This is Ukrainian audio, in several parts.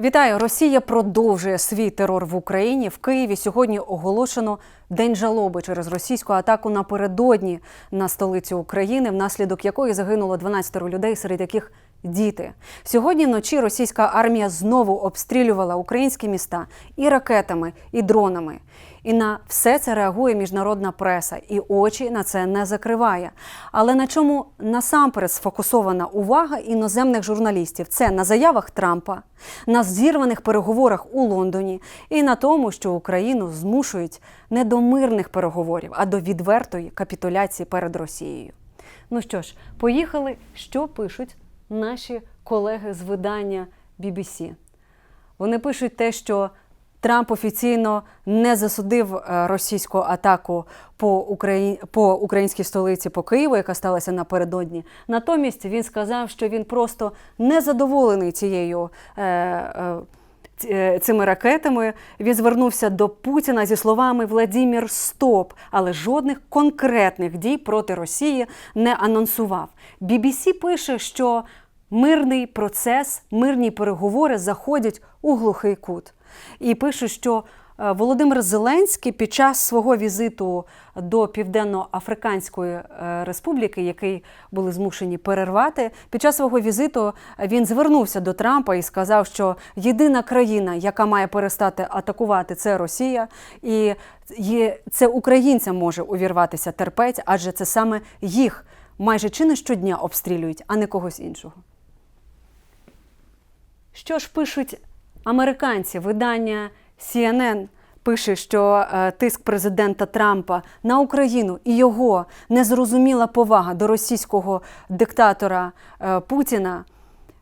Вітаю! Росія продовжує свій терор в Україні. В Києві сьогодні оголошено день жалоби через російську атаку напередодні на столицю України, внаслідок якої загинуло 12 людей, серед яких діти. Сьогодні вночі російська армія знову обстрілювала українські міста і ракетами, і дронами. І на все це реагує міжнародна преса, і очі на це не закриває. Але на чому насамперед сфокусована увага іноземних журналістів? Це на заявах Трампа, на зірваних переговорах у Лондоні і на тому, що Україну змушують не до мирних переговорів, а до відвертої капітуляції перед Росією. Ну що ж, поїхали, що пишуть наші колеги з видання BBC. Вони пишуть те, що Трамп офіційно не засудив е, російську атаку по, Украї... по українській столиці по Києву, яка сталася напередодні. Натомість він сказав, що він просто не задоволений цією. Е, е, е, Цими ракетами він звернувся до Путіна зі словами Владімір Стоп, але жодних конкретних дій проти Росії не анонсував. BBC пише, що мирний процес, мирні переговори заходять у глухий кут. І пише, що е, Володимир Зеленський під час свого візиту до Південно-Африканської е, Республіки, який були змушені перервати, під час свого візиту він звернувся до Трампа і сказав, що єдина країна, яка має перестати атакувати, це Росія, і це українцям може увірватися терпець, адже це саме їх майже чи не щодня обстрілюють, а не когось іншого. Що ж пишуть американці? Видання CNN пише, що е, тиск президента Трампа на Україну і його незрозуміла повага до російського диктатора е, Путіна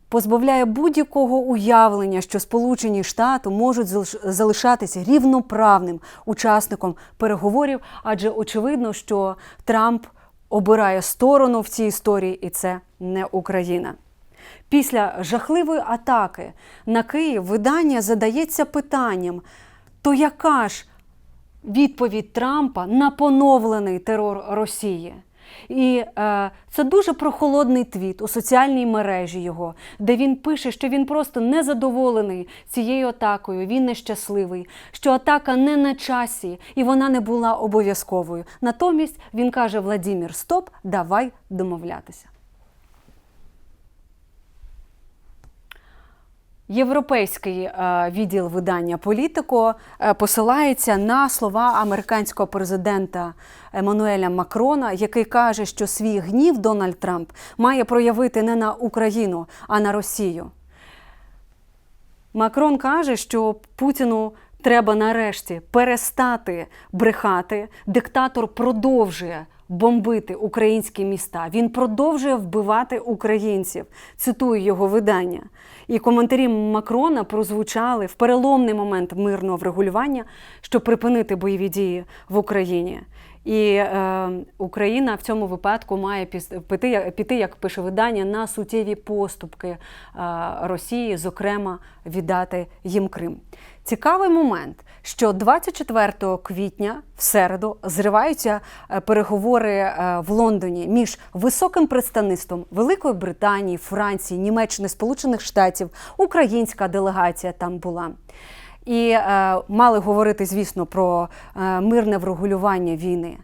позбавляє будь-якого уявлення, що Сполучені Штати можуть залиш- залишатися рівноправним учасником переговорів, адже очевидно, що Трамп обирає сторону в цій історії, і це не Україна. Після жахливої атаки на Київ видання задається питанням: то яка ж відповідь Трампа на поновлений терор Росії? І е, це дуже прохолодний твіт у соціальній мережі його, де він пише, що він просто незадоволений цією атакою, він нещасливий, що атака не на часі і вона не була обов'язковою. Натомість він каже: Владімір, стоп, давай домовлятися. Європейський е, відділ видання Політико е, посилається на слова американського президента Еммануеля Макрона, який каже, що свій гнів Дональд Трамп має проявити не на Україну, а на Росію. Макрон каже, що Путіну треба нарешті перестати брехати. Диктатор продовжує бомбити українські міста. Він продовжує вбивати українців. Цитую його видання. І коментарі Макрона прозвучали в переломний момент мирного врегулювання, щоб припинити бойові дії в Україні. І е, Україна в цьому випадку має піти, піти, як пише видання, на суттєві поступки е, Росії, зокрема, віддати їм Крим. Цікавий момент, що 24 квітня в середу зриваються е, переговори е, в Лондоні між високим представництвом Великої Британії, Франції, Німеччини, Сполучених Штатів, українська делегація там була. І е, мали говорити, звісно, про е, мирне врегулювання війни.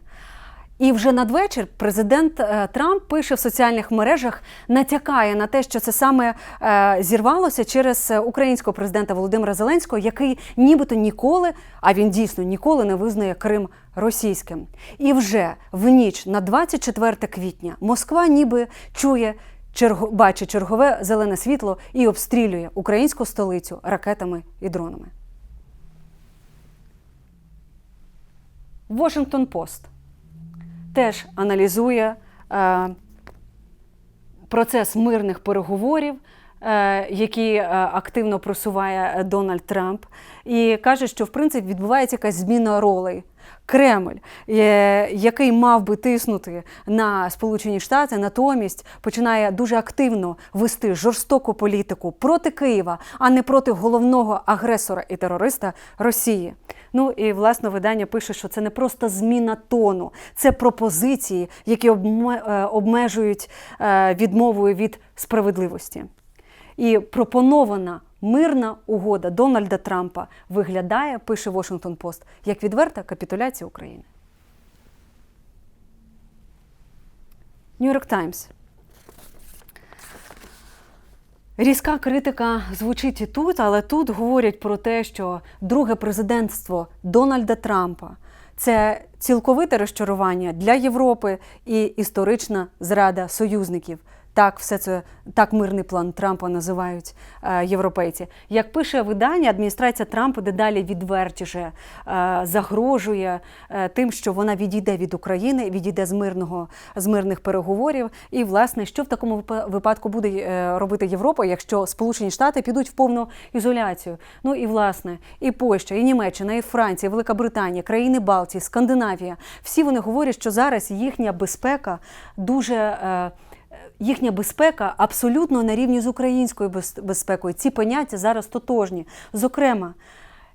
І вже надвечір президент е, Трамп пише в соціальних мережах, натякає на те, що це саме е, зірвалося через е, українського президента Володимира Зеленського, який нібито ніколи, а він дійсно ніколи не визнає Крим російським. І вже в ніч на 24 квітня Москва ніби чує. Черго, бачить чергове зелене світло і обстрілює українську столицю ракетами і дронами. Washington Post теж аналізує е, процес мирних переговорів, е, які е, активно просуває Дональд Трамп, і каже, що в принципі відбувається якась зміна ролей. Кремль, е, який мав би тиснути на Сполучені Штати, натомість починає дуже активно вести жорстоку політику проти Києва, а не проти головного агресора і терориста Росії. Ну і власне видання пише, що це не просто зміна тону, це пропозиції, які е, обмежують е, відмовою від справедливості. І пропонована мирна угода Дональда Трампа виглядає, пише Washington Post, як відверта капітуляція України. Нью-Йорк Таймс. Різка критика звучить і тут, але тут говорять про те, що друге президентство Дональда Трампа це цілковите розчарування для Європи і історична зрада союзників. Так, все це так мирний план Трампа називають е, європейці. Як пише видання, адміністрація Трампа дедалі відвертіше е, загрожує е, тим, що вона відійде від України, відійде з мирного з мирних переговорів. І власне, що в такому випадку буде е, робити Європа, якщо Сполучені Штати підуть в повну ізоляцію? Ну і власне, і Польща, і Німеччина, і Франція, і Велика Британія, країни Балтії, Скандинавія всі вони говорять, що зараз їхня безпека дуже. е, їхня безпека абсолютно на рівні з українською безпекою. Ці поняття зараз тотожні. Зокрема,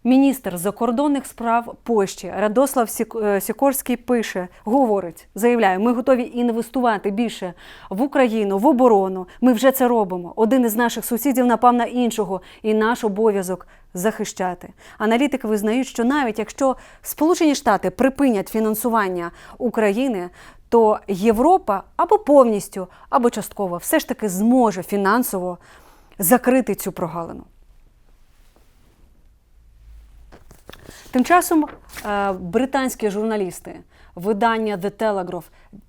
міністр закордонних справ Польщі Радослав е, Сікорський пише, говорить, заявляє, ми готові інвестувати більше в Україну, в оборону. Ми вже це робимо. Один із наших сусідів напав на іншого, і наш обов'язок захищати. Аналітики визнають, що навіть якщо Сполучені Штати припинять фінансування України, то Європа або повністю, або частково все ж таки зможе фінансово закрити цю прогалину. Тим часом е, британські журналісти видання The Telegraph,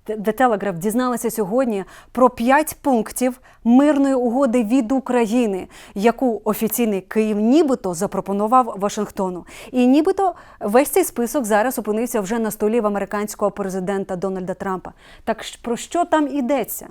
The Telegraph дізналися сьогодні про п'ять пунктів мирної угоди від України, яку офіційний Київ нібито запропонував Вашингтону. І нібито весь цей список зараз опинився вже на столі в американського президента Дональда Трампа. Так про що там йдеться?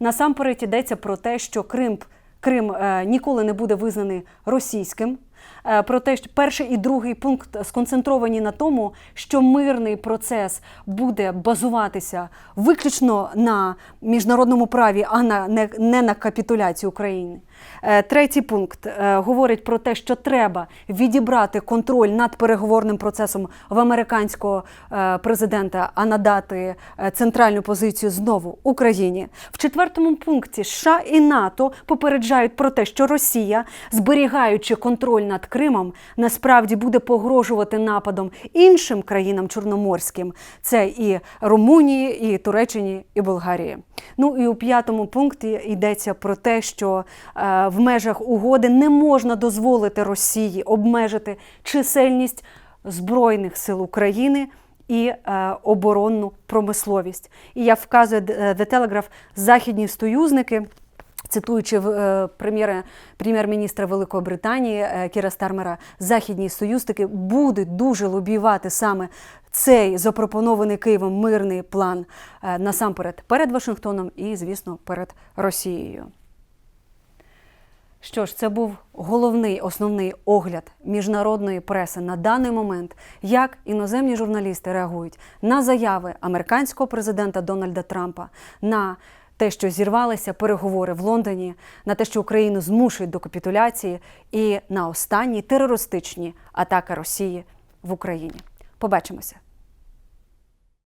Насамперед йдеться про те, що Крим, Крим е, ніколи не буде визнаний російським. Е, Про те, що перший і другий пункт сконцентровані на тому, що мирний процес буде базуватися виключно на міжнародному праві, а не, на капітуляції України. Е, Третій пункт е, говорить про те, що треба відібрати контроль над переговорним процесом в американського е, президента, а надати центральну позицію знову Україні. В четвертому пункті США і НАТО попереджають про те, що Росія, зберігаючи контроль над Кримом, насправді буде погрожувати нападом іншим країнам чорноморським. Це і Румунії, і Туреччині, і Болгарії. Ну і у п'ятому пункті йдеться про те, що е, в межах угоди не можна дозволити Росії обмежити чисельність збройних сил України. І е, оборонну промисловість. І я вказую е, The Telegraph, західні союзники, цитуючи е, прем'єр-міністра Великої Британії е, Кіра Стармера, західні союзники будуть дуже лобіювати саме цей запропонований Києвом мирний план е, насамперед перед Вашингтоном і, звісно, перед Росією. Що ж, це був головний основний огляд міжнародної преси на даний момент, як іноземні журналісти реагують на заяви американського президента Дональда Трампа, на те, що зірвалися переговори в Лондоні, на те, що Україну змушують до капітуляції, і на останні терористичні атаки Росії в Україні. Побачимося.